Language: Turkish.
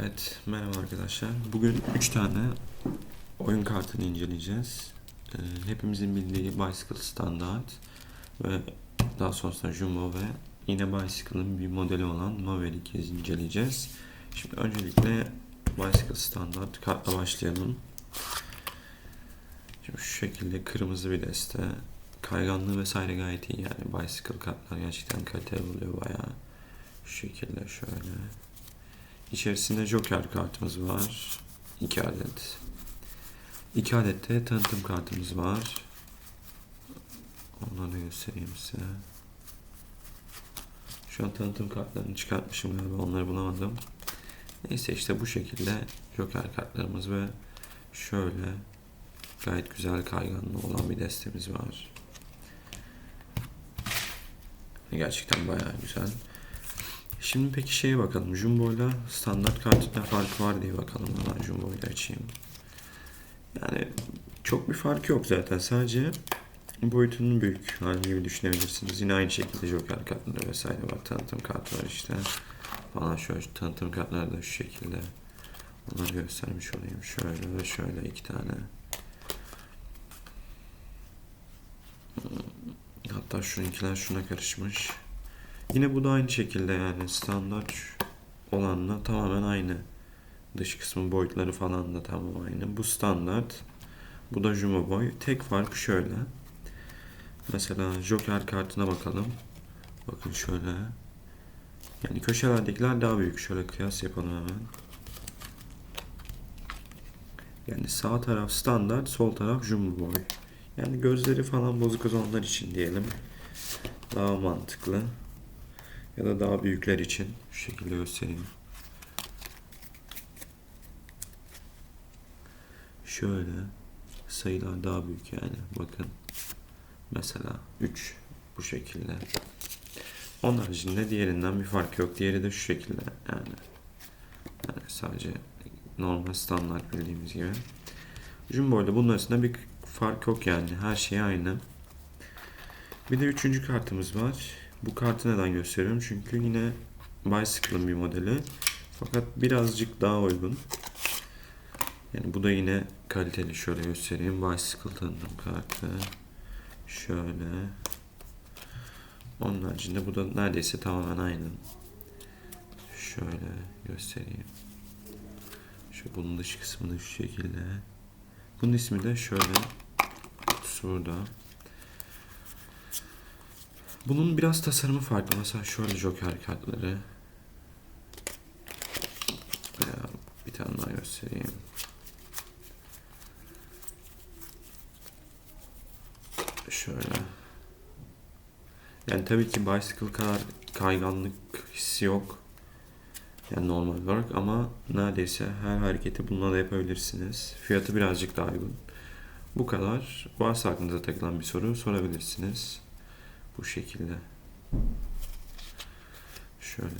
Evet, merhaba arkadaşlar. Bugün 3 tane oyun kartını inceleyeceğiz. Ee, hepimizin bildiği Bicycle Standard ve daha sonrasında Jumbo ve yine Bicycle'ın bir modeli olan Maverick'i inceleyeceğiz. Şimdi öncelikle Bicycle Standard kartla başlayalım. Şimdi şu şekilde kırmızı bir deste. Kayganlığı vesaire gayet iyi yani. Bicycle kartlar gerçekten kaliteli oluyor bayağı. Şu şekilde şöyle. İçerisinde Joker kartımız var. 2 adet. 2 adet de tanıtım kartımız var. Onları göstereyim size. Şu an tanıtım kartlarını çıkartmışım galiba onları bulamadım. Neyse işte bu şekilde Joker kartlarımız ve şöyle gayet güzel kayganlı olan bir destemiz var. Gerçekten bayağı güzel. Şimdi peki şeye bakalım. Jumbo ile standart kartında farkı var diye bakalım. Hemen Jumbo ile açayım. Yani çok bir fark yok zaten. Sadece boyutunun büyük hali gibi düşünebilirsiniz. Yine aynı şekilde Joker kartları vesaire var. Tanıtım kartı var işte. Falan şöyle tanıtım kartları da şu şekilde. Onları göstermiş olayım. Şöyle ve şöyle iki tane. Hatta şununkiler şuna karışmış. Yine bu da aynı şekilde yani standart olanla tamamen aynı. Dış kısmı boyutları falan da tamam aynı. Bu standart. Bu da Jumbo boy. Tek fark şöyle. Mesela Joker kartına bakalım. Bakın şöyle. Yani köşelerdekiler daha büyük. Şöyle kıyas yapalım hemen. Yani sağ taraf standart, sol taraf Jumbo boy. Yani gözleri falan bozuk olanlar için diyelim. Daha mantıklı. Ya da daha büyükler için şu şekilde göstereyim. Şöyle sayılar daha büyük yani. Bakın. Mesela 3 bu şekilde. Onun haricinde diğerinden bir fark yok. Diğeri de şu şekilde yani. Yani sadece normal standart bildiğimiz gibi. Jumbo ile bunun arasında bir fark yok yani. Her şey aynı. Bir de üçüncü kartımız var. Bu kartı neden gösteriyorum? Çünkü yine Bicycle'ın bir modeli. Fakat birazcık daha uygun. Yani bu da yine kaliteli. Şöyle göstereyim. Bicycle tanıtım kartı. Şöyle. Onun haricinde bu da neredeyse tamamen aynı. Şöyle göstereyim. Şu bunun dış kısmı da şu şekilde. Bunun ismi de şöyle. Kutusu burada. Bunun biraz tasarımı farklı. Mesela şöyle Joker kartları. Bir tane daha göstereyim. Şöyle. Yani tabii ki Bicycle kadar kayganlık hissi yok. Yani normal olarak ama neredeyse her hareketi bununla da yapabilirsiniz. Fiyatı birazcık daha uygun. Bu kadar. Varsa aklınıza takılan bir soru sorabilirsiniz. Bu şekilde. Şöyle